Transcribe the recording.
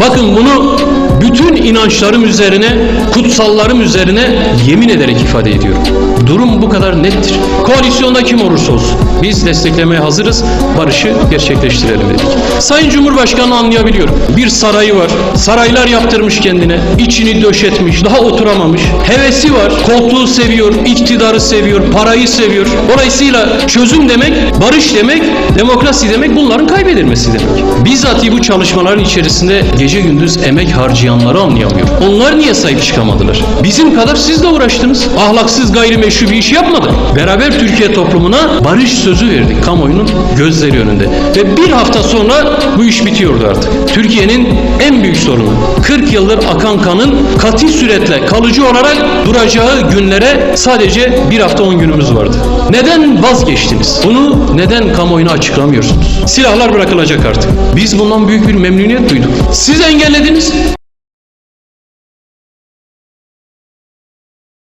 Bakın bunu bütün inançlarım üzerine, kutsallarım üzerine yemin ederek ifade ediyorum. Durum bu kadar nettir. Koalisyonda kim olursa olsun biz desteklemeye hazırız, barışı gerçekleştirelim dedik. Sayın Cumhurbaşkanı anlayabiliyorum. Bir sarayı var, saraylar yaptırmış kendine, içini döşetmiş, daha oturamamış. Hevesi var, koltuğu seviyor, iktidarı seviyor, parayı seviyor. Dolayısıyla çözüm demek, barış demek, demokrasi demek bunların kaybedilmesi demek. Bizzat bu çalışmaların içerisinde gece gündüz emek harcayanları anlayamıyor. Onlar niye sahip çıkamadılar? Bizim kadar siz de uğraştınız. Ahlaksız gayrimeşru bir iş yapmadık. Beraber Türkiye toplumuna barış sözü verdik kamuoyunun gözleri önünde. Ve bir hafta sonra bu iş bitiyordu artık. Türkiye'nin en büyük sorunu 40 yıldır akan kanın kati süretle kalıcı olarak duracağı günlere sadece bir hafta 10 günümüz vardı. Neden vazgeçtiniz? Bunu neden kamuoyuna açıklamıyorsunuz? Silahlar bırakılacak artık. Biz bundan büyük bir memnuniyet duyduk. Siz engellediniz.